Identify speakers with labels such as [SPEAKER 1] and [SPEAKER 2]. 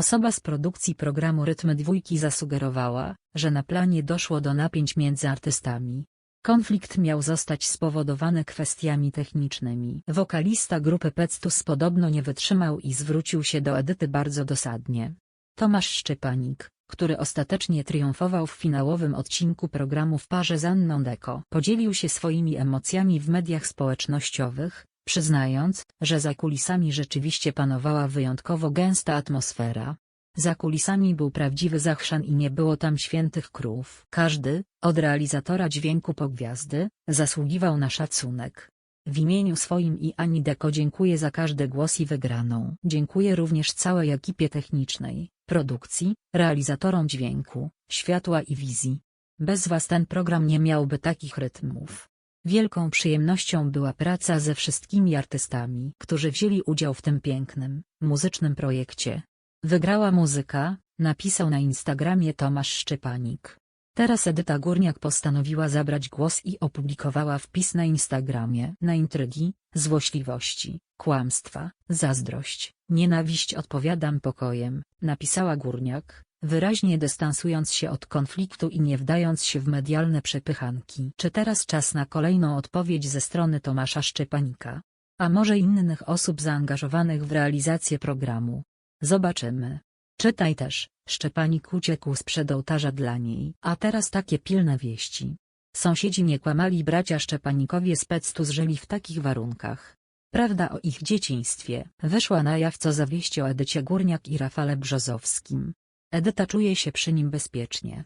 [SPEAKER 1] Osoba z produkcji programu Rytmy Dwójki zasugerowała, że na planie doszło do napięć między artystami. Konflikt miał zostać spowodowany kwestiami technicznymi. Wokalista grupy Pectus podobno nie wytrzymał i zwrócił się do Edyty bardzo dosadnie. Tomasz Szczepanik, który ostatecznie triumfował w finałowym odcinku programu w parze z Anną Deko, podzielił się swoimi emocjami w mediach społecznościowych, przyznając, że za kulisami rzeczywiście panowała wyjątkowo gęsta atmosfera. Za kulisami był prawdziwy zachrzan i nie było tam świętych krów. Każdy, od realizatora dźwięku po gwiazdy, zasługiwał na szacunek. W imieniu swoim i Ani Deko dziękuję za każdy głos i wygraną. Dziękuję również całej ekipie technicznej, produkcji, realizatorom dźwięku, światła i wizji. Bez was ten program nie miałby takich rytmów. Wielką przyjemnością była praca ze wszystkimi artystami, którzy wzięli udział w tym pięknym, muzycznym projekcie. Wygrała muzyka, napisał na Instagramie Tomasz Szczepanik. Teraz Edyta Górniak postanowiła zabrać głos i opublikowała wpis na Instagramie. Na intrygi, złośliwości, kłamstwa, zazdrość, nienawiść odpowiadam pokojem, napisała Górniak, wyraźnie dystansując się od konfliktu i nie wdając się w medialne przepychanki. Czy teraz czas na kolejną odpowiedź ze strony Tomasza Szczepanika? A może innych osób zaangażowanych w realizację programu? Zobaczymy. Czytaj też, Szczepanik uciekł sprzed ołtarza dla niej. A teraz takie pilne wieści. Sąsiedzi nie kłamali bracia Szczepanikowie z Pectus żyli w takich warunkach. Prawda o ich dzieciństwie wyszła na jaw co zawieści o Edycie Górniak i Rafale Brzozowskim. Edyta czuje się przy nim bezpiecznie.